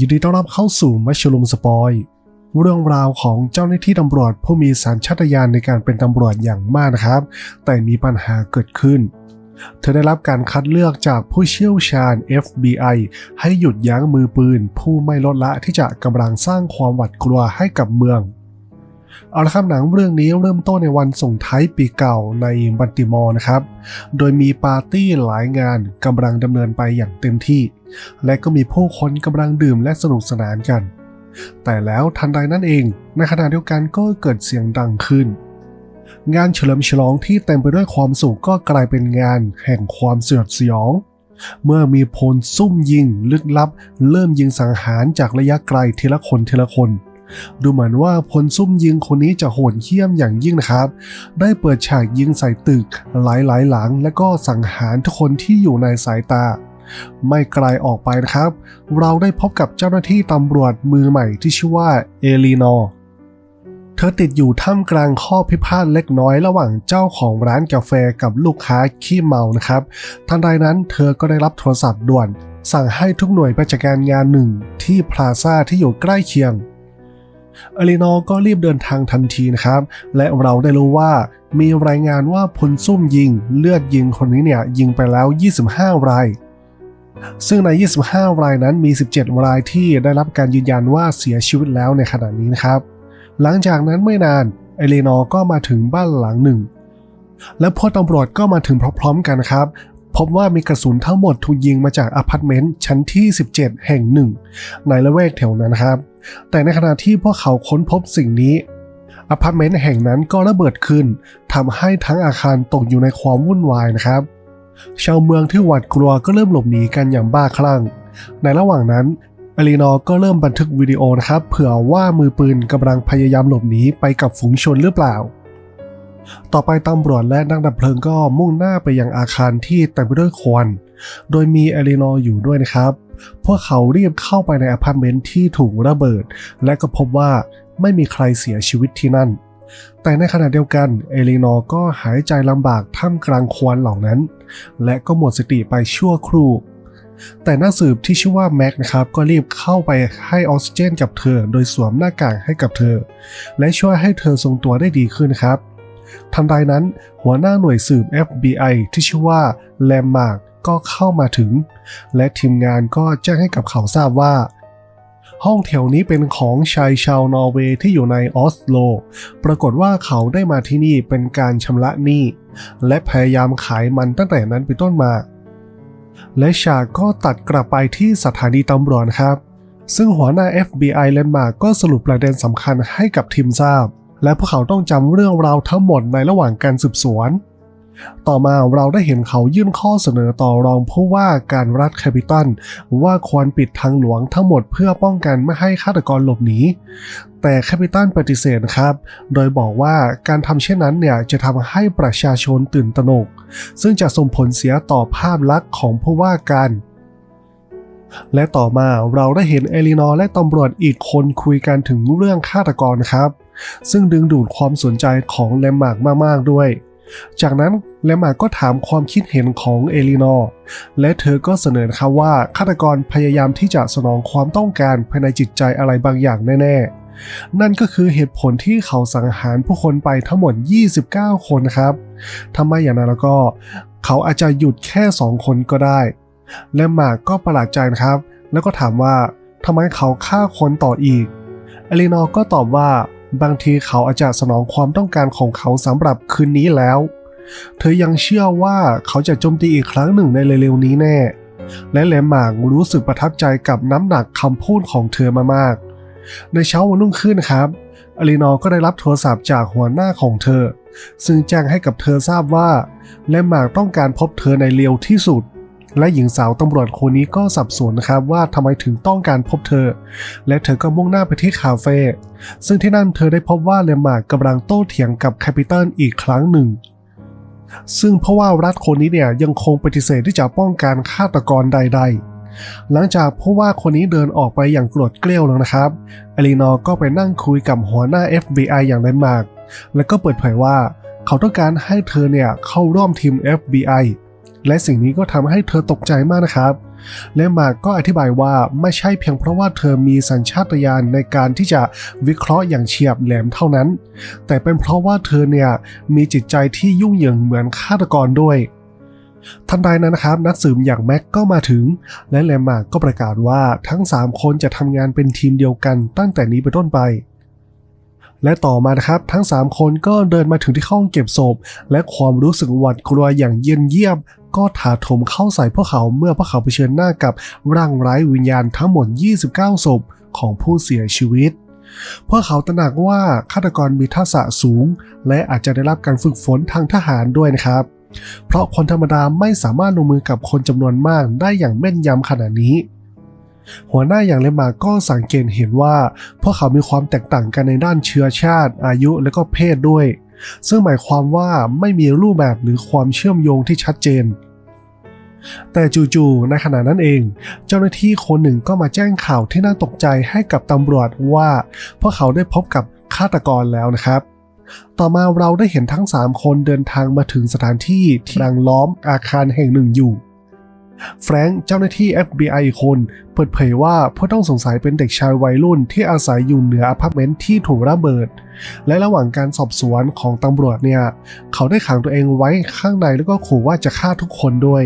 ยินดีต้อนรับเข้าสู่มัชลุมสปอย เรื่องราวของเจ้าหน้าที่ตำรวจผู้มีสัญชาตญาณในการเป็นตำรวจอย่างมากนะครับ แต่มีปัญหาเกิดขึ้น เธอได้รับการคัดเลือกจากผู้เชี่ยวชาญ FBI ให้หยุดยั้งมือปืน ผู้ไม่ลดละที่จะกำลังสร้างความหวาดกลัวให้กับเมือง เอาละครับหนังเรื่องนี้เริ่มต้นในวันส่งท้ายปีเก่าในบันติมอร์นะครับ โดยมีปาร์ตี้หลายงานกำลังดำเนินไปอย่างเต็มที่ และก็มีผู้คนกำลังดื่มและสนุกสนานกัน แต่แล้วทันใดนั่นเอง ในขณะเดียวกันก็เกิดเสียงดังขึ้น งานเฉลิมฉลองที่เต็มไปด้วยความสุขก็กลายเป็นงานแห่งความเสยดสยองเมื่อมีพลซุ่มยิงลึกลับ เริ่มยิงสังหารจากระยะไกลทีละคนทีละคน ดูเหมือนว่าพลซุ่มยิงคนนี้จะโหดเหี้ยมอย่างยิ่งนะครับ ได้เปิดฉากยิงใส่ตึกหลายๆหลัง และก็สังหารทุกคนที่อยู่ในสายตา ไม่ไกลออกไปนะครับ เราได้พบกับเจ้าหน้าที่ตำรวจมือใหม่ที่ชื่อว่าเอลีนอร์เธอติดอยู่ท่ามกลางข้อพิพาทเล็กน้อยระหว่างเจ้าของร้านกาแฟกับลูกค้าขี้เมานะครับ ทันใดนั้นเธอก็ได้รับโทรศัพท์ด่วน สั่งให้ทุกหน่วยไปจัดการงานหนึ่งที่พลาซ่าที่อยู่ใกล้เคียง เอลินอร์ก็รีบเดินทางทันทีนะครับ และเราได้รู้ว่ามีรายงานว่าพลซุ่มยิงเลือดยิงคนนี้เนี่ยยิงไปแล้ว 25 ราย ซึ่งใน 25 รายนั้นมี 17 รายที่ได้รับการยืนยันว่าเสียชีวิตแล้วในขณะนี้นะครับ หลังจากนั้นไม่นานเอเลนอร์ก็มาถึงบ้านหลังหนึ่ง และพวกตำรวจก็มาถึงพร้อมๆกันครับ พบว่ามีกระสุนทั้งหมดถูกยิงมาจากอพาร์ตเมนต์ชั้นที่ 17 แห่งหนึ่งในละแวกแถวนั้นครับ แต่ในขณะที่พวกเขาค้นพบสิ่งนี้อพาร์ตเมนต์แห่งนั้นก็ระเบิดขึ้นทำให้ทั้งอาคารตกอยู่ในความวุ่นวายนะครับ ชาวเมืองที่หวาดกลัวก็เริ่มหลบหนีกันอย่างบ้าคลั่ง ในระหว่างนั้นเอลีนอร์ก็เริ่มบันทึกวิดีโอนะครับ เผื่อว่ามือปืนกำลังพยายามหลบหนีไปกับฝูงชนหรือเปล่า ต่อไปตำรวจและนักดับเพลิงก็มุ่งหน้าไปยังอาคารที่เต็มไปด้วยควัน โดยมีเอลีนอร์อยู่ด้วยนะครับ พวกเขารีบเข้าไปในอพาร์ตเมนต์ที่ถูกระเบิด และก็พบว่าไม่มีใครเสียชีวิตที่นั่น แต่ในขณะเดียวกัน เอลีนอร์ก็หายใจลำบากท่ามกลางควันเหล่านั้น และก็หมดสติไปชั่วครู่แต่นักสืบที่ชื่อว่าแม็กนะครับ ก็รีบเข้าไปให้ออกซิเจนกับเธอ โดยสวมหน้ากากให้กับเธอ และช่วยให้เธอทรงตัวได้ดีขึ้นครับทันใดนั้น หัวหน้าหน่วยสืบ FBI ที่ชื่อว่าแลมมาร์ก ก็เข้ามาถึง และทีมงานก็แจ้งให้กับเขาทราบว่า ห้องแถวนี้เป็นของชายชาวนอร์เวย์ที่อยู่ในออสโล ปรากฏว่าเขาได้มาที่นี่เป็นการชำระหนี้ และพยายามขายมันตั้งแต่นั้นเป็นต้นมา และฉากก็ตัดกลับไปที่สถานีตำรวจครับ ซึ่งหัวหน้า FBI เลนมาร์กก็สรุปประเด็นสำคัญให้กับทีมทราบ และพวกเขาต้องจำเรื่องราวทั้งหมดในระหว่างการสืบสวน ต่อมาเราได้เห็นเขายื่นข้อเสนอต่อรองผู้ว่าการรัฐแคปิตัน ว่าควรปิดทางหลวงทั้งหมดเพื่อป้องกันไม่ให้ฆาตกรหลบหนีแต่แคปิตันปฏิเสธครับ โดยบอกว่าการทำเช่นนั้นเนี่ยจะทำให้ประชาชนตื่นตระหนก ซึ่งจะส่งผลเสียต่อภาพลักษณ์ของผู้ว่าการและต่อมาเราได้เห็นเอลินอร์และตำรวจอีกคนคุยกันถึงเรื่องฆาตกรครับ ซึ่งดึงดูดความสนใจของเลมมาร์กมาก ๆ ด้วย จากนั้นเลมาก็ถามความคิดเห็นของเอลินอร์และเธอก็เสนอนะครับว่าฆาตกรพยายามที่จะสนองความต้องการภายในจิตใจอะไรบางอย่างแน่ๆ นั่นก็คือเหตุผลที่เขาสังหารผู้คนไปทั้งหมด 29 คนครับทำไมอย่างนั้นแล้วก็ เขาอาจจะหยุดแค่ 2 คนก็ได้ และหมากก็ประหลาดใจนะครับ แล้วก็ถามว่าทำไมเขาฆ่าคนต่ออีกเอลินอร์ก็ตอบว่า บางทีเขาอาจจะสนองความต้องการของเขาสำหรับคืนนี้แล้ว เธอยังเชื่อว่าเขาจะโจมตีอีกครั้งหนึ่งในเร็วๆนี้แน่ และแหลมหมากรู้สึกประทับใจกับน้ำหนักคำพูดของเธอมามาก ในเช้าวันรุ่งขึ้นครับอลินอก็ได้รับโทรศัพท์จากหัวหน้าของเธอ ซึ่งแจ้งให้กับเธอทราบว่าแลมหมากต้องการพบเธอในเร็วที่สุด และหญิงสาวตำรวจคนนี้ก็สับสนนะครับว่าทำไมถึงต้องการพบเธอ และเธอก็มุ่งหน้าไปที่คาเฟ่ซึ่งที่นั่นเธอได้พบว่าเลมมาร์กกำลังโต้เถียงกับแคปิตันอีกครั้งหนึ่ง ซึ่งเพราะว่ารัฐคนนี้เนี่ยยังคงปฏิเสธที่จะป้องกันฆาตกรใด ๆหลังจากผู้ว่าคนนี้เดินออกไปอย่างโกรธเกลี้ยวแล้วนะครับอลีนอร์ก็ไปนั่งคุยกับหัวหน้า FBI อย่างเลนมาร์กและก็เปิดเผยว่า เขาต้องการให้เธอเนี่ยเข้าร่วมทีม FBI และสิ่งนี้ก็ทำให้เธอตกใจมากนะครับ และมากก็อธิบายว่าไม่ใช่เพียงเพราะว่าเธอมีสัญชาตญาณในการที่จะวิเคราะห์อย่างเฉียบแหลมเท่านั้น แต่เป็นเพราะว่าเธอเนี่ยมีจิตใจที่ยุ่งเหยิงเหมือนฆาตกรด้วยทันใดนั้นนะครับ นักสืบอย่างแม็กก็มาถึง และแลมมากก็ประกาศว่าทั้ง 3 คนจะทำงานเป็นทีมเดียวกันตั้งแต่นี้เป็นต้นไป และต่อมานะครับ ทั้ง 3 คนก็เดินมาถึงที่ห้องเก็บศพ และความรู้สึกหวาดกลัวอย่างเย็นเยียบ ก็ถาโถมเข้าใส่พวกเขาเมื่อพวกเขาเผชิญหน้ากับร่างไร้วิญญาณทั้งหมด 29 ศพของผู้เสียชีวิตพวกเขาตระหนักว่าฆาตกรมีทักษะสูง และอาจจะได้รับการฝึกฝนทางทหารด้วยนะครับ เพราะคนธรรมดาไม่สามารถลงมือกับคนจำนวนมากได้อย่างแม่นยำขนาดนี้ หัวหน้าอย่างเลมาก็สังเกตเห็นว่า พวกเขามีความแตกต่างกันในด้านเชื้อชาติ อายุและก็เพศด้วย ซึ่งหมายความว่าไม่มีรูปแบบหรือความเชื่อมโยงที่ชัดเจน แต่จู่ๆในขณะนั้นเอง เจ้าหน้าที่คนหนึ่งก็มาแจ้งข่าวที่น่าตกใจให้กับตำรวจว่าพวกเขาได้พบกับฆาตกรแล้วนะครับ ต่อมาเราได้เห็นทั้ง 3 คนเดินทางมาถึงสถานที่ที่กำลังล้อมอาคารแห่งหนึ่งอยู่แฟรงค์เจ้าหน้าที่ FBI อีกคนเปิดเผยว่าผู้ต้องสงสัยเป็นเด็กชายวัยรุ่นที่อาศัยอยู่เหนืออพาร์ตเมนต์ที่ถูกระเบิด และระหว่างการสอบสวนของตำรวจเนี่ย เขาได้ขังตัวเองไว้ข้างในแล้วก็ขู่ว่าจะฆ่าทุกคนด้วย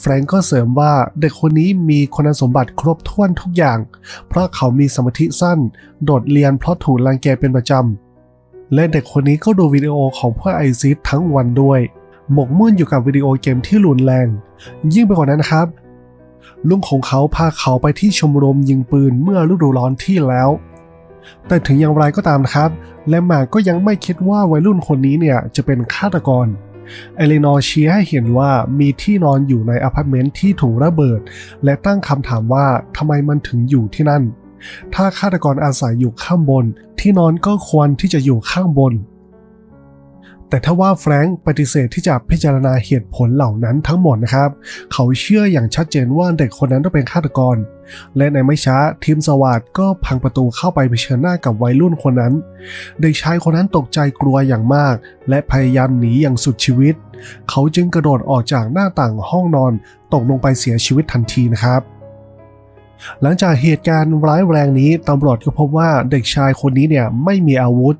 แฟรงก์ก็เสริมว่าเด็กคนนี้มีคุณสมบัติครบถ้วนทุกอย่าง เพราะเขามีสมาธิสั้น โดดเรียนเพราะถูกรังแกเป็นประจำ และเด็กคนนี้ก็ดูวิดีโอของพวกไอซิสทั้งวันด้วย หมกมุ่นอยู่กับวิดีโอเกมที่รุนแรง ยิ่งไปกว่านั้นครับ ลุงของเขาพาเขาไปที่ชมรมยิงปืนเมื่อฤดูร้อนที่แล้ว แต่ถึงอย่างไรก็ตามนะครับ และหมาก็ยังไม่คิดว่าวัยรุ่นคนนี้เนี่ยจะเป็นฆาตกรเเอเลนอร์ชี้ให้เห็นว่ามีที่นอนอยู่ในอพาร์ตเมนต์ที่ถูกระเบิด และตั้งคำถามว่าทำไมมันถึงอยู่ที่นั่น ถ้าฆาตกรอาศัยอยู่ข้างบน ที่นอนก็ควรที่จะอยู่ข้างบน แต่ถ้าว่าแฟรงค์ปฏิเสธที่จะพิจารณาเหตุผลเหล่านั้นทั้งหมดนะครับ เขาเชื่ออย่างชัดเจนว่าเด็กคนนั้นต้องเป็นฆาตกร และในไม่ช้าทีมสวัสดก็พังประตูเข้าไปเผชิญหน้ากับวัยรุ่นคนนั้น เด็กชายคนนั้นตกใจกลัวอย่างมาก และพยายามหนีอย่างสุดชีวิต เขาจึงกระโดดออกจากหน้าต่างห้องนอน ตกลงไปเสียชีวิตทันทีนะครับ หลังจากเหตุการณ์ร้ายแรงนี้ตำรวจก็พบว่าเด็กชายคนนี้เนี่ยไม่มีอาวุธ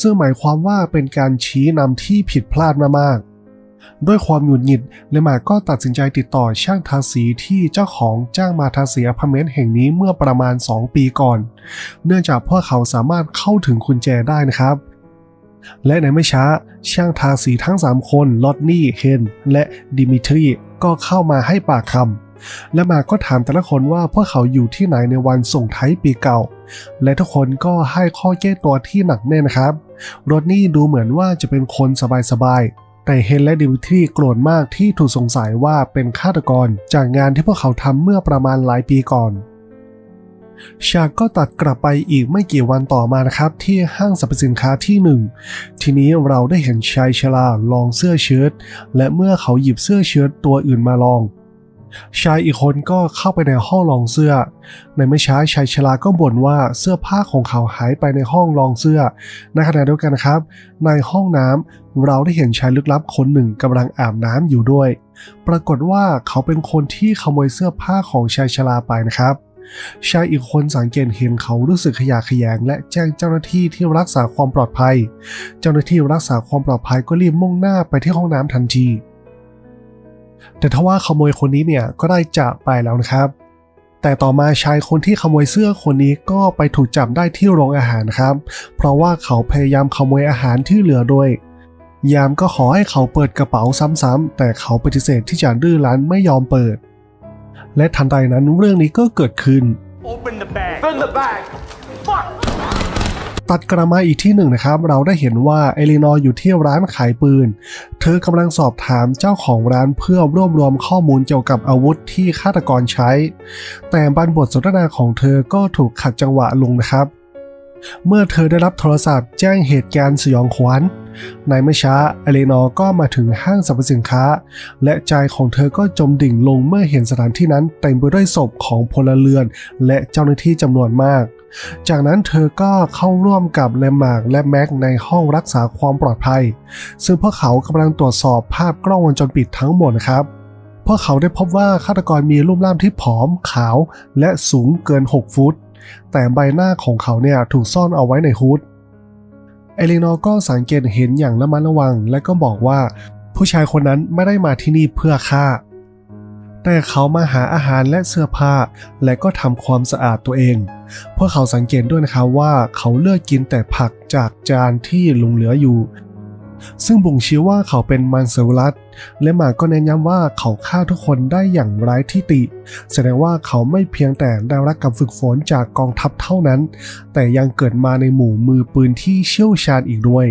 ซึ่งหมายความว่าเป็นการชี้นำที่ผิดพลาดมากๆ ด้วยความหงุดหงิดเลมาก็ตัดสินใจติดต่อช่างทาสีที่เจ้าของจ้างมาทาสีอพาร์ตเมนต์แห่งนี้เมื่อประมาณ 2 ปีก่อน เนื่องจากพวกเขาสามารถเข้าถึงกุญแจได้นะครับและในไม่ช้าช่างทาสีทั้ง 3 คนลอดนี่เฮนและดิมิทรีก็เข้ามาให้ปากคำ และมาก็ถามแต่ละคนว่าพวกเขาอยู่ที่ไหนในวันส่งท้ายปีเก่า และทุกคนก็ให้ข้อแก้ตัวที่หนักแน่นนะครับโรถนี่ดูเหมือนว่าจะเป็นคนสบายๆ แต่เฮนและดิมิทรีโกรธมากที่ถูกสงสัยว่าเป็นฆาตกรจากงานที่พวกเขาทำเมื่อประมาณหลายปีก่อนฉากก็ตัดกลับไปอีกไม่กี่วันต่อมานะครับ ที่ห้างสรรพสินค้าที่หนึ่งทีนี้เราได้เห็นชายชราลองเสื้อเชิ้ตและเมื่อเขาหยิบเสื้อเชิ้ตตัวอื่นมาลอง ชายอีกคนก็เข้าไปในห้องลองเสื้อ ในไม่ช้าชายชราก็บ่นว่าเสื้อผ้าของเขาหายไปในห้องลองเสื้อ ในขณะเดียวกันนะครับ ในห้องน้ำเราได้เห็นชายลึกลับคนหนึ่งกำลังอาบน้ำอยู่ด้วย ปรากฏว่าเขาเป็นคนที่ขโมยเสื้อผ้าของชายชราไปนะครับชายอีกคนสังเกตเห็นเขารู้สึกขยะแขยง และแจ้งเจ้าหน้าที่ที่รักษาความปลอดภัย เจ้าหน้าที่รักษาความปลอดภัยก็รีบมุ่งหน้าไปที่ห้องน้ำทันที แต่ทว่าขโมยคนนี้เนี่ยก็ได้จากไปแล้วนะครับ แต่ต่อมาชายคนที่ขโมยเสื้อคนนี้ก็ไปถูกจับได้ที่โรงอาหารนะครับ เพราะว่าเขาพยายามขโมยอาหารที่เหลือด้วยยามก็ขอให้เขาเปิดกระเป๋าซ้ำๆ แต่เขาปฏิเสธที่จะดื้อรั้นไม่ยอมเปิด และทันใดนั้นเรื่องนี้ก็เกิดขึ้น Open the bag. Open the bag. Fuck. ตัดกระมาอีกที่หนึ่งนะครับ เราได้เห็นว่าเอลินอร์อยู่ที่ร้านขายปืน เธอกำลังสอบถามเจ้าของร้านเพื่อรวบรวมข้อมูลเกี่ยวกับอาวุธที่ฆาตกรใช้ แต่บันบทสนทนาของเธอก็ถูกขัดจังหวะลงนะครับ เมื่อเธอได้รับโทรศัพท์แจ้งเหตุการณ์สยองขวัญในไม่ช้าเอเลนอร์ก็มาถึงห้างสรรพสินค้า และใจของเธอก็จมดิ่งลงเมื่อเห็นสถานที่นั้นเต็มไปด้วยศพของพลเรือน และเจ้าหน้าที่จำนวนมาก จากนั้นเธอก็เข้าร่วมกับเลมาร์กและแม็กในห้องรักษาความปลอดภัย ซึ่งพวกเขากำลังตรวจสอบภาพกล้องวงจรปิดทั้งหมดนะครับ พวกเขาได้พบว่าฆาตกรมีรูปร่างที่ผอมขาวและสูงเกิน 6 ฟุต แต่ใบหน้าของเขาเนี่ยถูกซ่อนเอาไว้ในฮูดเอลินอร์ก็สังเกตเห็นอย่างระมัดระวัง และก็บอกว่า ผู้ชายคนนั้นไม่ได้มาที่นี่เพื่อฆ่า แต่เขามาหาอาหารและเสื้อผ้า และก็ทำความสะอาดตัวเอง พวกเขาสังเกตด้วยนะครับว่าเขาเลือกกินแต่ผักจากจานที่หลงเหลืออยู่ ซึ่งบ่งชี้ว่าเขาเป็นมันเซวรัสและหมาก็เน้นย้ำว่าเขาฆ่าทุกคนได้อย่างไร้ที่ติ แสดงว่าเขาไม่เพียงแต่ได้รับการฝึกฝนจากกองทัพเท่านั้น แต่ยังเกิดมาในหมู่มือปืนที่เชี่ยวชาญอีกด้วย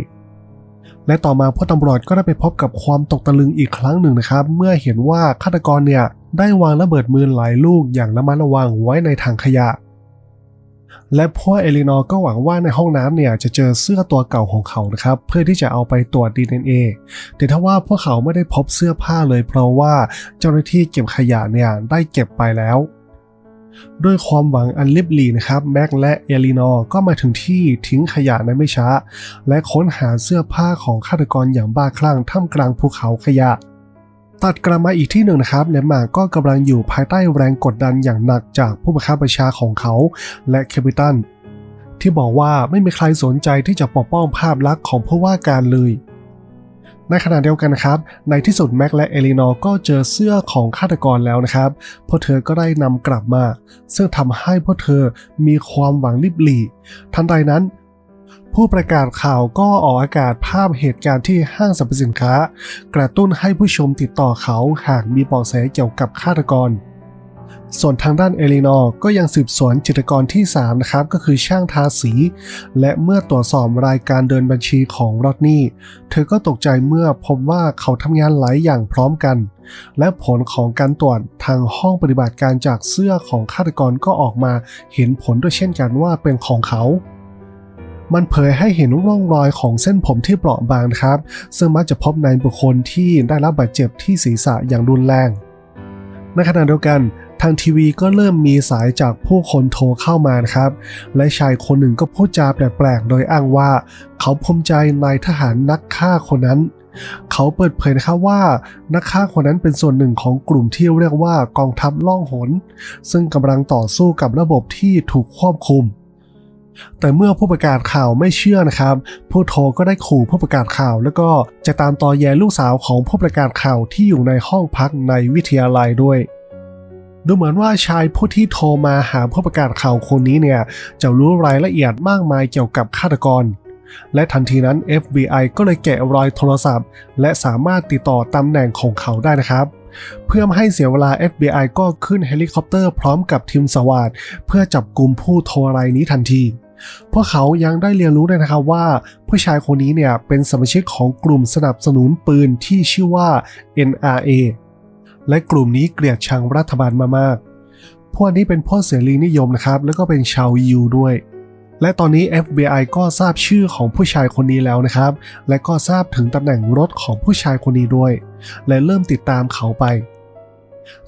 และต่อมาพวกตำรวจก็ได้ไปพบกับความตกตะลึงอีกครั้งหนึ่งนะครับ เมื่อเห็นว่าฆาตกรเนี่ยได้วางระเบิดมือหลายลูกอย่างระมัดระวังไว้ในถังขยะ และพวกเอลินอร์ก็หวังว่าในห้องน้ำเนี่ยจะเจอเสื้อตัวเก่าของเขานะครับ เพื่อที่จะเอาไปตรวจ DNA แต่ถ้าว่าพวกเขาไม่ได้พบเสื้อผ้าเลยเพราะว่าเจ้าหน้าที่เก็บขยะเนี่ยได้เก็บไปแล้ว ด้วยความหวังอันลิบหลีนะครับแม็กและเอลินอร์ก็มาถึงที่ทิ้งขยะในไม่ช้า และค้นหาเสื้อผ้าของฆาตกรอย่างบ้าคลั่งท่ามกลางภูเขาขยะตัดกลับมาอีกที่หนึ่งนะครับเนมาร์ก็กำลังอยู่ภายใต้แรงกดดันอย่างหนักจากผู้บังคับบัญชาของเขาและแคปิตันที่บอกว่าไม่มีใครสนใจที่จะปกป้องภาพลักษณ์ของผู้ว่าการเลย ในขณะเดียวกันนะครับ ในที่สุดแม็กและเอลินอร์ก็เจอเสื้อของฆาตกรแล้วนะครับ พวกเธอก็ได้นำกลับมา ซึ่งทำให้พวกเธอมีความหวังลิบหลีทันใดนั้น ผู้ประกาศข่าวก็ออกอากาศภาพเหตุการณ์ที่ห้างสรรพสินค้า กระตุ้นให้ผู้ชมติดต่อเขาหากมีเบาะแสเกี่ยวกับฆาตกร ส่วนทางด้านเอลินอร์ก็ยังสืบสวนจิตรกรที่ 3 นะครับ ก็คือช่างทาสี และเมื่อตรวจสอบรายการเดินบัญชีของรอดนี่ เธอก็ตกใจเมื่อพบว่าเขาทำงานหลายอย่างพร้อมกัน และผลของการตรวจทางห้องปฏิบัติการจากเสื้อของฆาตกรก็ออกมาเห็นผลด้วยเช่นกันว่าเป็นของเขามันเผยให้เห็นร่องรอยของเส้นผมที่เปราะบางครับ ซึ่งมักจะพบในบุคคลที่ได้รับบาดเจ็บที่ศีรษะอย่างรุนแรง ในขณะเดียวกันทางทีวีก็เริ่มมีสายจากผู้คนโทรเข้ามานะครับ และชายคนหนึ่งก็พูดจาแปลกๆ โดยอ้างว่าเขาภูมิใจในทหารนักฆ่าคนนั้น เขาเปิดเผยนะครับว่านักฆ่าคนนั้นเป็นส่วนหนึ่งของกลุ่มที่เรียกว่ากองทัพล่องหน ซึ่งกำลังต่อสู้กับระบบที่ถูกควบคุม แต่เมื่อผู้ประกาศข่าวไม่เชื่อนะครับ ผู้โทรก็ได้ขู่ผู้ประกาศข่าว แล้วก็จะตามต่อแย่ลูกสาวของผู้ประกาศข่าวที่อยู่ในห้องพักในวิทยาลัยด้วย ดูเหมือนว่าชายผู้ที่โทรมาหาผู้ประกาศข่าวคนนี้เนี่ยจะรู้รายละเอียดมากมายเกี่ยวกับฆาตกร และทันทีนั้น FBI ก็เลยแกะรอยโทรศัพท์ และสามารถติดต่อตำแหน่งของเขาได้นะครับเพื่อไม่ให้เสียเวลา FBI ก็ขึ้นเฮลิคอปเตอร์พร้อมกับทีมสวาดเพื่อจับกลุ่มผู้โทรรายนี้ทันที พวกเขายังได้เรียนรู้ด้วยนะครับว่าผู้ชายคนนี้เนี่ยเป็นสมาชิกของกลุ่มสนับสนุนปืนที่ชื่อว่า NRA และกลุ่มนี้เกลียดชังรัฐบาลมามาก พวกนี้เป็นพวกเสรีนิยมนะครับ แล้วก็เป็นชาวยิวด้วย และตอนนี้ FBI ก็ทราบชื่อของผู้ชายคนนี้แล้วนะครับ และก็ทราบถึงตำแหน่งรถของผู้ชายคนนี้ด้วย และเริ่มติดตามเขาไป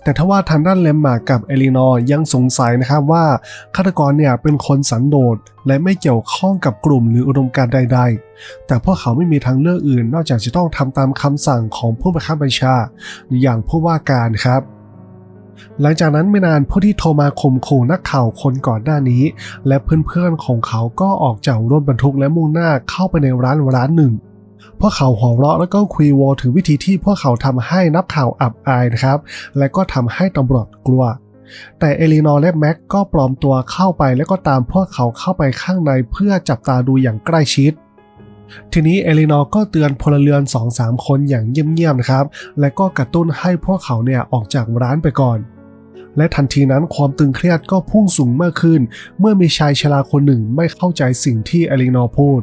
แต่ถ้าว่าทางด้านเลมมากับเอลินอร์ยังสงสัยนะครับว่าฆาตกรเนี่ยเป็นคนสันโดษและไม่เกี่ยวข้องกับกลุ่มหรืออุดมการใด ๆ แต่พวกเขาไม่มีทางเลือกอื่น นอกจากจะต้องทำตามคำสั่งของผู้บังคับบัญชา อย่างผู้ว่าการครับหลังจากนั้นไม่นานผู้ที่โทรมาข่มขู่นักข่าวคนก่อนหน้านี้ และเพื่อนๆของเขาก็ออกจากรถบรรทุกและมุ่งหน้าเข้าไปในร้านร้านหนึ่ง พวกเขาหัวเราะแล้วก็คุยโวถึงวิธีที่พวกเขาทำให้นักข่าวอับอายนะครับ และก็ทำให้ตำรวจกลัว แต่เอลินอร์และแม็กก็ปลอมตัวเข้าไปแล้วก็ตามพวกเขาเข้าไปข้างในเพื่อจับตาดูอย่างใกล้ชิดทีนี้เอลินอร์ก็เตือนพลเรือน2-3คนอย่างเงียบๆนะครับ และก็กระตุ้นให้พวกเขาเนี่ยออกจากร้านไปก่อน และทันทีนั้นความตึงเครียดก็พุ่งสูงมากขึ้น เมื่อมีชายชราคนหนึ่งไม่เข้าใจสิ่งที่เอลินอร์พูด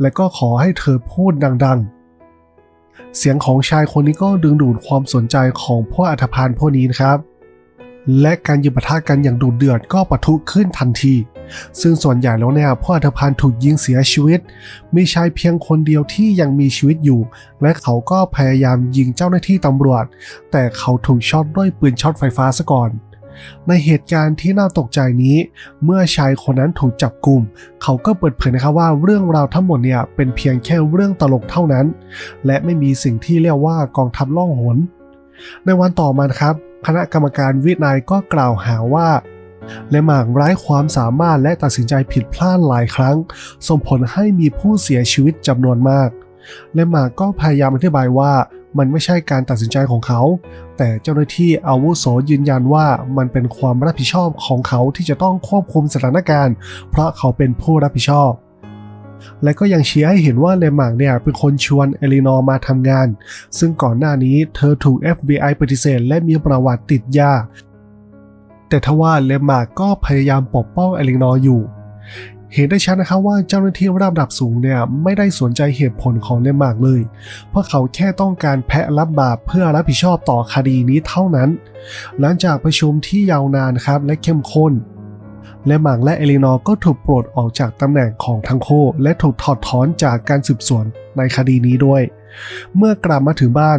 และก็ขอให้เธอพูดดัง ๆเสียงของชายคนนี้ก็ดึงดูดความสนใจของพวกอัฐพานพวกนี้นะครับ และการยิงปะทะกันอย่างดุเดือดก็ปะทุขึ้นทันที ซึ่งส่วนใหญ่แล้วเนี่ยพวกอัฐพานถูกยิงเสียชีวิต มีชายเพียงคนเดียวที่ยังมีชีวิตอยู่ และเขาก็พยายามยิงเจ้าหน้าที่ตำรวจ แต่เขาถูกช็อตด้วยปืนช็อตไฟฟ้าซะก่อน ในเหตุการณ์ที่น่าตกใจนี้ เมื่อชายคนนั้นถูกจับกลุ่ม เขาก็เปิดเผยนะครับว่าเรื่องราวทั้งหมดเนี่ยเป็นเพียงแค่เรื่องตลกเท่านั้น และไม่มีสิ่งที่เรียกว่ากองทัพล่องหน ในวันต่อมาครับ คณะกรรมการวินัยก็กล่าวหาว่าเลหมากร้ายความสามารถและตัดสินใจผิดพลาดหลายครั้ง ส่งผลให้มีผู้เสียชีวิตจำนวนมากเลหมากก็พยายามอธิบายว่า มันไม่ใช่การตัดสินใจของเขา แต่เจ้าหน้าที่อาวุโสยืนยันว่ามันเป็นความรับผิดชอบของเขาที่จะต้องควบคุมสถานการณ์ เพราะเขาเป็นผู้รับผิดชอบและก็ยังเชี้ให้เห็นว่าเลมากเนี่ยเป็นคนชวนเอลินอร์มาทำงาน ซึ่งก่อนหน้านี้เธอถูก FBI ปฏิเสธและมีประวัติติดยา แต่ทว่าเลมากก็พยายามปกป้องเอลินอร์อยู่ เห็นได้ชัดนะครับว่าเจ้าหน้าที่ระดับสูงเนี่ยไม่ได้สนใจเหตุผลของเลมากเลย เพราะเขาแค่ต้องการแพะรับบาปเพื่อรับผิดชอบต่อคดีนี้เท่านั้น หลังจากประชุมที่ยาวนานครับและเข้มข้นและหมากและเอลินอร์ก็ถูกปลดออกจากตำแหน่งของทั้งคู่และถูกถอดถอนจากการสืบสวนในคดีนี้ด้วย เมื่อกลับมาถึงบ้าน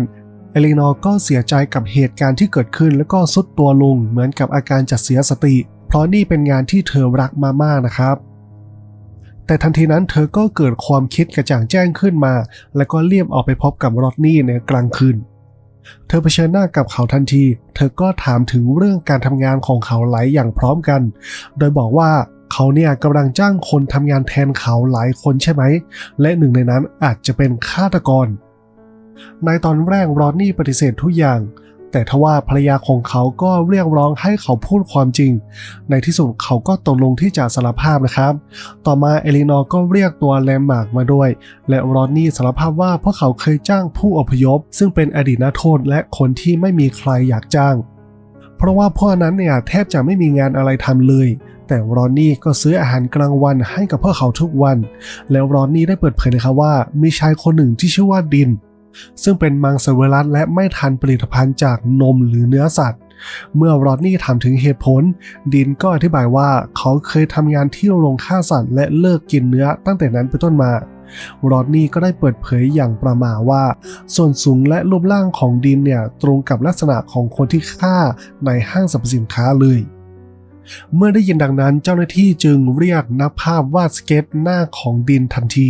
เอลินอร์ก็เสียใจกับเหตุการณ์ที่เกิดขึ้นแล้วก็สุดตัวลงเหมือนกับอาการจัดเสียสติ เพราะนี่เป็นงานที่เธอรักมามากนะครับ แต่ทันทีนั้นเธอก็เกิดความคิดกระจ่างแจ้งขึ้นมา แล้วก็เลี่ยมออกไปพบกับรอดนี่ในกลางคืน เธอเผชิญหน้ากับเขาทันที เธอก็ถามถึงเรื่องการทำงานของเขาหลายอย่างพร้อมกัน โดยบอกว่าเขาเนี่ยกำลังจ้างคนทำงานแทนเขาหลายคนใช่ไหม และหนึ่งในนั้นอาจจะเป็นฆาตกร ในตอนแรกรอนนี่ปฏิเสธทุกอย่าง แต่ทว่าภรรยาของเขาก็เรียกร้องให้เขาพูดความจริง ในที่สุดเขาก็ตกลงที่จะสารภาพนะครับ ต่อมาเอลินอร์ก็เรียกตัวแลมมาร์กมาด้วย และรอนนี่สารภาพว่าพวกเขาเคยจ้างผู้อพยพ ซึ่งเป็นอดีตนักโทษและคนที่ไม่มีใครอยากจ้าง เพราะว่าพวกนั้นเนี่ยแทบจะไม่มีงานอะไรทำเลยแต่รอนนี่ก็ซื้ออาหารกลางวันให้กับพวกเขาทุกวัน แล้วรอนนี่ได้เปิดเผยนะครับว่ามีชายคนหนึ่งที่ชื่อว่าดิน ซึ่งเป็นมังสวิรัตและไม่ทานผลิตภัณฑ์จากนมหรือเนื้อสัตว์ เมื่อรอนนี่ถามถึงเหตุผล ดินก็อธิบายว่าเขาเคยทำงานที่โรงฆ่าสัตว์และเลิกกินเนื้อตั้งแต่นั้นเป็นต้นมารอนนี่ก็ได้เปิดเผยอย่างประมาว่า ส่วนสูงและรูปร่างของดินเนี่ยตรงกับลักษณะของคนที่ฆ่าในห้างสรรพสินค้าเลย เมื่อได้ยินดังนั้นเจ้าหน้าที่จึงเรียกนักภาพวาดสเก็ตหน้าของดินทันที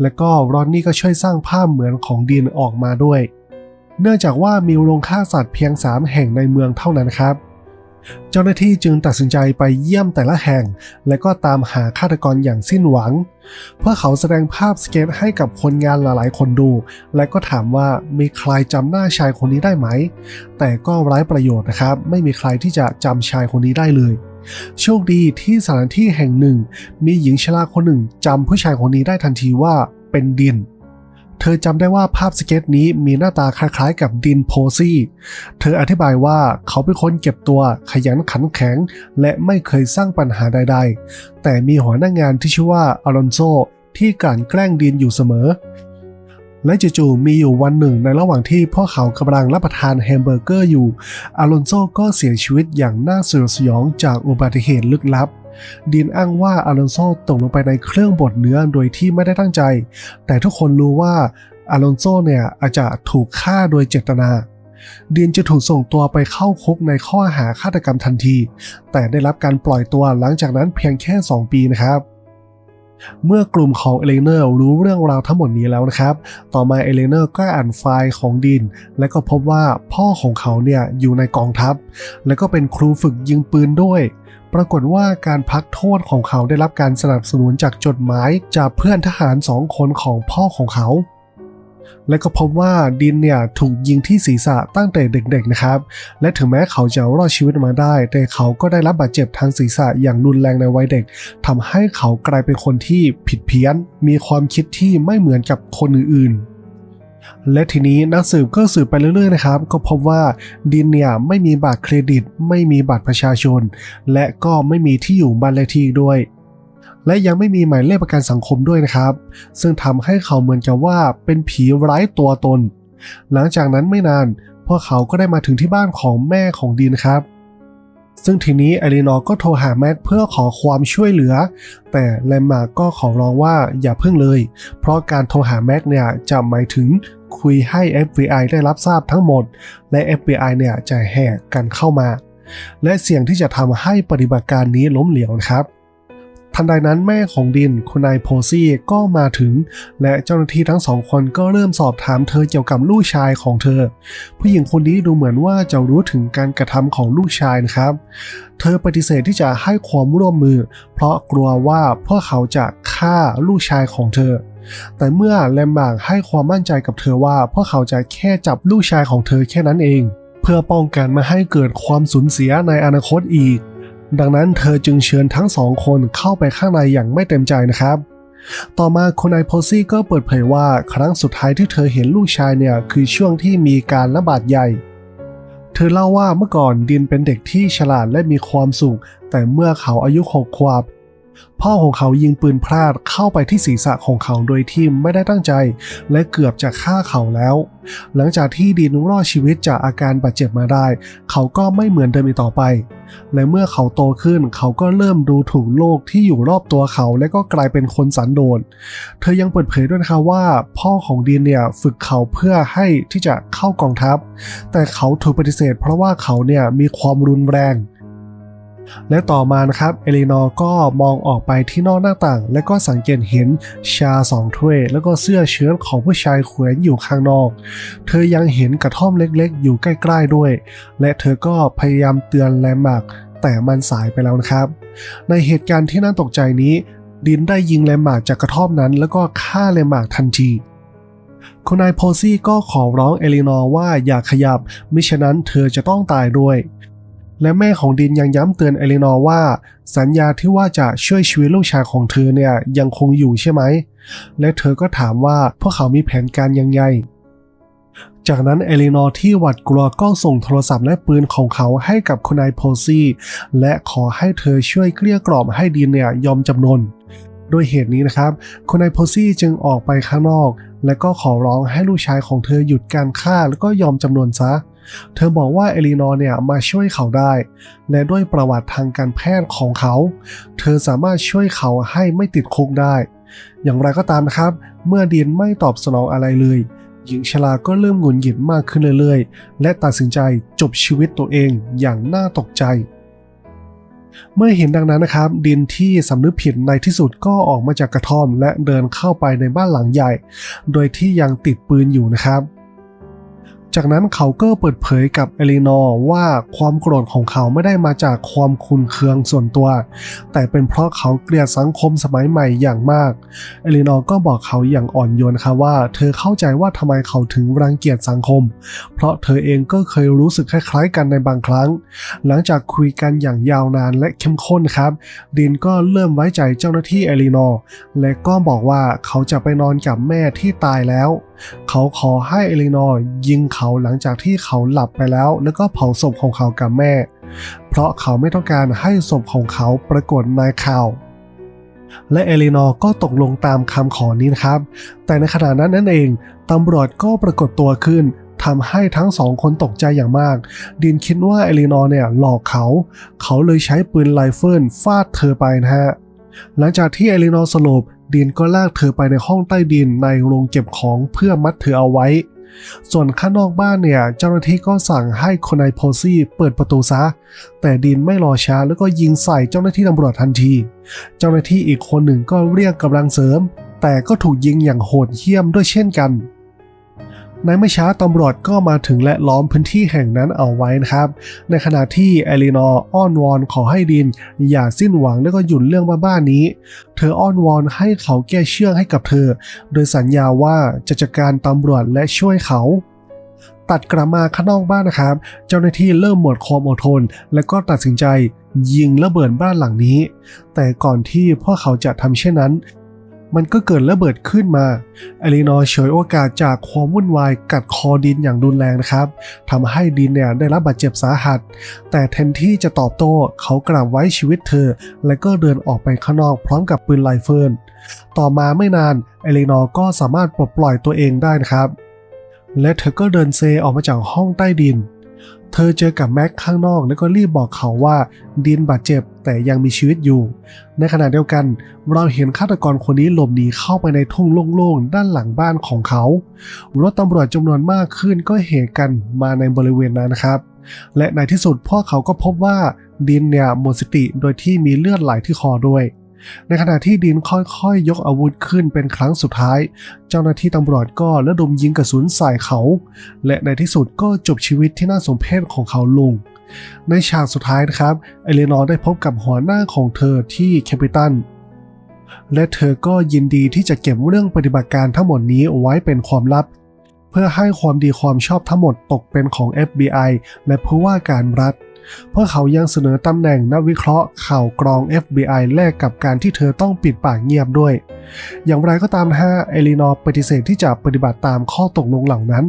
และก็รอนนี่ก็ช่วยสร้างภาพเหมือนของดินออกมาด้วย เนื่องจากว่ามีโรงฆ่าสัตว์เพียง 3 แห่งในเมืองเท่านั้นครับ เจ้าหน้าที่จึงตัดสินใจไปเยี่ยมแต่ละแห่ง และก็ตามหาฆาตกรอย่างสิ้นหวัง เพื่อเขาแสดงภาพสเก็ตให้กับคนงานหลายๆ คนดู และก็ถามว่ามีใครจำหน้าชายคนนี้ได้ไหม แต่ก็ไร้ประโยชน์นะครับ ไม่มีใครที่จะจำชายคนนี้ได้เลย โชคดีที่สถานที่แห่งหนึ่ง มีหญิงชราคนหนึ่งจำผู้ชายคนนี้ได้ทันทีว่าเป็นดิน เธอจำได้ว่าภาพสเก็ตนี้มีหน้าตาคล้ายๆกับดินโพซี่ เธออธิบายว่าเขาเป็นคนเก็บตัวขยันขันแข็ง และไม่เคยสร้างปัญหาใดๆ แต่มีหัวหน้างานที่ชื่อว่าอลอนโซที่กลั่นแกล้งดินอยู่เสมอ และจู่ๆมีอยู่วันหนึ่งในระหว่างที่พวกเขากำลังรับประทานแฮมเบอร์เกอร์อยู่อลอนโซก็เสียชีวิตอย่างน่าสยดสยองจากอุบัติเหตุลึกลับดินอ้างว่าอลอนโซตกลงไปในเครื่องบดเนื้อโดยที่ไม่ได้ตั้งใจ แต่ทุกคนรู้ว่าอลอนโซเนี่ยอาจจะถูกฆ่าโดยเจตนาดินจะถูกส่งตัวไปเข้าคุกในข้อหาฆาตกรรมทันที แต่ได้รับการปล่อยตัวหลังจากนั้นเพียงแค่ 2 ปีนะครับ เมื่อกลุ่มของเอเลเนอร์รู้เรื่องราวทั้งหมดนี้แล้วนะครับ ต่อมาเอเลเนอร์ก็อ่านไฟล์ของดิน และก็พบว่าพ่อของเขาเนี่ยอยู่ในกองทัพ และก็เป็นครูฝึกยิงปืนด้วย ปรากฏว่าการพักโทษของเขาได้รับการสนับสนุนจากจดหมายจากเพื่อนทหารสองคนของพ่อของเขา และก็พบว่าดินเนี่ยถูกยิงที่ศีรษะตั้งแต่เด็กๆนะครับ และถึงแม้เขาจะรอดชีวิตมาได้ แต่เขาก็ได้รับบาดเจ็บทางศีรษะอย่างรุนแรงในวัยเด็กทำให้เขากลายเป็นคนที่ผิดเพี้ยน มีความคิดที่ไม่เหมือนกับคนอื่นและทีนี้นักสืบก็สืบไปเรื่อยๆนะครับ ก็พบว่าดินเนี่ยไม่มีบัตรเครดิต ไม่มีบัตรประชาชน และก็ไม่มีที่อยู่บ้านเลขที่ด้วย และยังไม่มีหมายเลขประกันสังคมด้วยนะครับ ซึ่งทำให้เขาเหมือนกับว่าเป็นผีไร้ตัวตน หลังจากนั้นไม่นานพวกเขาก็ได้มาถึงที่บ้านของแม่ของดินครับซึ่งทีนี้เอลินอร์ก็โทรหาแม็กเพื่อขอความช่วยเหลือ แต่แลมมาร์กก็ขอร้องว่าอย่าเพิ่งเลย เพราะการโทรหาแม็กเนี่ยจะหมายถึงคุยให้ FBI ได้รับทราบทั้งหมด และ FBI เนี่ยจะแหกกันเข้ามา และเสี่ยงที่จะทำให้ปฏิบัติการนี้ล้มเหลวนะครับ ทันใดนั้นแม่ของดินคุณนายโพซี่ก็มาถึง และเจ้าหน้าที่ทั้งสองคนก็เริ่มสอบถามเธอเกี่ยวกับลูกชายของเธอ ผู้หญิงคนนี้ดูเหมือนว่าจะรู้ถึงการกระทำของลูกชายนะครับ เธอปฏิเสธที่จะให้ความร่วมมือ เพราะกลัวว่าพวกเขาจะฆ่าลูกชายของเธอแต่เมื่อแลมบากให้ความมั่นใจกับเธอว่าพวกเขาจะแค่จับลูกชายของเธอแค่นั้นเอง เพื่อป้องกันไม่ให้เกิดความสูญเสียในอนาคตอีก ดังนั้นเธอจึงเชิญทั้งสองคนเข้าไปข้างในอย่างไม่เต็มใจนะครับ ต่อมาคุณนายโพซี่ก็เปิดเผยว่าครั้งสุดท้ายที่เธอเห็นลูกชายเนี่ยคือช่วงที่มีการระบาดใหญ่ เธอเล่าว่าเมื่อก่อนดินเป็นเด็กที่ฉลาดและมีความสุข แต่เมื่อเขาอายุหกขวบ พ่อของเขายิงปืนพลาดเข้าไปที่ศีรษะของเขาโดยที่ไม่ได้ตั้งใจ และเกือบจะฆ่าเขาแล้ว หลังจากที่ดินรอดชีวิตจากอาการบาดเจ็บมาได้ เขาก็ไม่เหมือนเดิมอีกต่อไป และเมื่อเขาโตขึ้นเขาก็เริ่มดูถูกโลกที่อยู่รอบตัวเขาและก็กลายเป็นคนสันโดษเธอยังเปิดเผยด้วยนะคะว่า พ่อของดินเนี่ยฝึกเขาเพื่อให้ที่จะเข้ากองทัพ แต่เขาถูกปฏิเสธ เพราะว่าเขาเนี่ยมีความรุนแรง และต่อมานะครับเอเลนอร์ก็มองออกไปที่นอกหน้าต่าง และก็สังเกตเห็นชาสองถ้วย แล้วก็เสื้อเชิ้ตของผู้ชายแขวนอยู่ข้างนอก เธอยังเห็นกระท่อมเล็กๆ อยู่ใกล้ๆด้วย และเธอก็พยายามเตือนแลมมาร์กแต่มันสายไปแล้วนะครับ ในเหตุการณ์ที่น่าตกใจนี้ ดินได้ยิงแลมมาร์กจากกระท่อมนั้น แล้วก็ฆ่าแลมมาร์กทันทีคุณนายโพซี่ก็ขอร้องเอลินอร์ว่าอย่าขยับ มิฉะนั้นเธอจะต้องตายด้วย และแม่ของดินยังย้ำเตือนเอลินอร์ว่า สัญญาที่ว่าจะช่วยชีวิตลูกชายของเธอเนี่ยยังคงอยู่ใช่ไหม และเธอก็ถามว่าพวกเขามีแผนการยังไง จากนั้นเอลินอร์ที่หวาดกลัวก็ส่งโทรศัพท์และปืนของเขาให้กับคุณนายโพซี่และขอให้เธอช่วยเกลี้ยกล่อมให้ดินเนี่ยยอมจำนนด้วยเหตุนี้นะครับคุณนายโพซี่จึงออกไปข้างนอก และก็ขอร้องให้ลูกชายของเธอหยุดการฆ่าแล้วก็ยอมจำนนซะ เธอบอกว่าเอลินอร์เนี่ยมาช่วยเขาได้ และด้วยประวัติทางการแพทย์ของเขา เธอสามารถช่วยเขาให้ไม่ติดคุกได้ อย่างไรก็ตามนะครับ เมื่อดินไม่ตอบสนองอะไรเลย หญิงชราก็เริ่มหงุดหงิดมากขึ้นเรื่อยๆ และตัดสินใจจบชีวิตตัวเองอย่างน่าตกใจเมื่อเห็นดังนั้นนะครับ ดินที่สำนึกผิดในที่สุดก็ออกมาจากกระท่อม และเดินเข้าไปในบ้านหลังใหญ่ โดยที่ยังติดปืนอยู่นะครับ จากนั้นเขาก็เปิดเผยกับเอลินอร์ว่าความโกรธของเขาไม่ได้มาจากความคุนเคืองส่วนตัว แต่เป็นเพราะเขาเกลียดสังคมสมัยใหม่อย่างมาก เอลินอร์ก็บอกเขาอย่างอ่อนโยนค่ะว่า เธอเข้าใจว่าทำไมเขาถึงรังเกียจสังคม เพราะเธอเองก็เคยรู้สึกคล้ายๆ กันในบางครั้ง หลังจากคุยกันอย่างยาวนานและเข้มข้นครับ ดินก็เริ่มไว้ใจเจ้าหน้าที่เอลินอร์และก็บอกว่าเขาจะไปนอนกับแม่ที่ตายแล้วเขาขอให้เอลินอร์ยิงเขาหลังจากที่เขาหลับไปแล้ว แล้วก็เผาศพของเขากับแม่ เพราะเขาไม่ต้องการให้ศพของเขาปรากฏในข่าว และเอลินอร์ก็ตกลงตามคำขอนี้นะครับ แต่ในขณะนั้นนั่นเองตำรวจก็ปรากฏตัวขึ้นทำให้ทั้งสองคนตกใจอย่างมาก ดินคิดว่าเอลินอร์เนี่ยหลอกเขา เขาเลยใช้ปืนไรเฟิลฟาดเธอไปนะฮะหลังจากที่เอลินอร์สลบ ดินก็ลากเธอไปในห้องใต้ดินในโรงเก็บของเพื่อมัดเธอเอาไว้ ส่วนข้างนอกบ้านเนี่ย เจ้าหน้าที่ก็สั่งให้คนนายโพซี่เปิดประตูซะ แต่ดินไม่รอช้าแล้วก็ยิงใส่เจ้าหน้าที่ตำรวจทันที เจ้าหน้าที่อีกคนหนึ่งก็เรียกกำลังเสริม แต่ก็ถูกยิงอย่างโหดเหี้ยมด้วยเช่นกัน ในไม่ช้าตำรวจก็มาถึงและล้อมพื้นที่แห่งนั้นเอาไว้นะครับ ในขณะที่เอลินอร์อ้อนวอนขอให้ดิน อย่าสิ้นหวังแล้วก็หยุดเรื่องบ้าๆนี้ เธออ้อนวอนให้เขาแก้เชื่องให้กับเธอ โดยสัญญาว่าจะจัดการตำรวจและช่วยเขาตัดกลับมาข้างนอกบ้านนะครับ เจ้าหน้าที่เริ่มหมดความอดทน และก็ตัดสินใจยิงระเบิดบ้านหลังนี้ แต่ก่อนที่พวกเขาจะทำเช่นนั้น มันก็เกิดระเบิดขึ้นมาเอลินอร์ฉยโอกาสจากความวุ่นวายกัดคอดินอย่างรุนแรงนะครับทำให้ดินเนี่ยได้รับบาดเจ็บสาหัส แต่แทนที่จะตอบโต้เขากลับไว้ชีวิตเธอ และก็เดินออกไปข้างนอกพร้อมกับปืนไรเฟิลต่อมาไม่นานเอลินอร์ก็สามารถปลดปล่อยตัวเองได้นะครับ และเธอก็เดินเซออกมาจากห้องใต้ดิน เธอเจอกับแม็กข้างนอกแล้วก็รีบบอกเขาว่าดินบาดเจ็บแต่ยังมีชีวิตอยู่ ในขณะเดียวกัน เราเห็นฆาตกรคนนี้หลบหนีเข้าไปในทุ่งโล่งๆด้านหลังบ้านของเขา รถตำรวจจำนวนมากขึ้นก็เหตุกันมาในบริเวณนั้นนะครับ และในที่สุดพวกเขาก็พบว่าดินเนี่ยหมดสติโดยที่มีเลือดไหลที่คอด้วย ในขณะที่ดินค่อยๆ ยกอาวุธขึ้นเป็นครั้งสุดท้าย เจ้าหน้าที่ตำรวจก็ระดมยิงกระสุนใส่เขา และในที่สุดก็จบชีวิตที่น่าสมเพชของเขาลง ในฉากสุดท้ายนะครับ เอเลนอร์ได้พบกับหัวหน้าของเธอที่แคปิตัน และเธอก็ยินดีที่จะเก็บเรื่องปฏิบัติการทั้งหมดนี้ไว้เป็นความลับ เพื่อให้ความดีความชอบทั้งหมดตกเป็นของ FBI และผู้ว่าการรัฐ เพราะเขายังเสนอตำแหน่งนักวิเคราะห์ข่าวกรอง FBI แลกกับการที่เธอต้องปิดปากเงียบด้วย อย่างไรก็ตามฮะเอลินอร์ปฏิเสธที่จะปฏิบัติตามข้อตกลงเหล่านั้น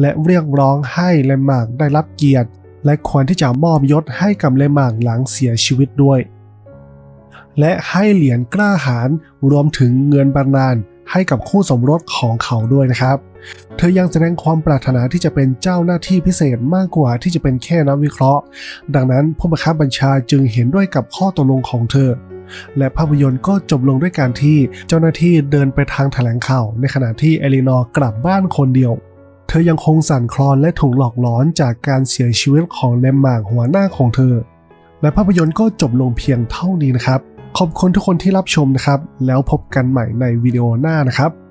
และเรียกร้องให้เลมาร์กได้รับเกียรติ และควรที่จะมอบยศให้กับเลมาร์กหลังเสียชีวิตด้วย และให้เหรียญกล้าหาญรวมถึงเงินบำนาญให้กับคู่สมรสของเขาด้วยนะครับ เธอยังแสดงความปรารถนาที่จะเป็นเจ้าหน้าที่พิเศษมากกว่าที่จะเป็นแค่นักวิเคราะห์ ดังนั้นผู้บังคับบัญชาจึงเห็นด้วยกับข้อตกลงของเธอ และภาพยนตร์ก็จบลงด้วยการที่เจ้าหน้าที่เดินไปทางแถลงข่าว ในขณะที่เอลินอร์กลับบ้านคนเดียว เธอยังคงสั่นคลอนและถูกหลอกหลอนจากการเสียชีวิตของเลมมากหัวหน้าของเธอ และภาพยนตร์ก็จบลงเพียงเท่านี้นะครับ ขอบคุณทุกคนที่รับชมนะครับ แล้วพบกันใหม่ในวิดีโอหน้านะครับ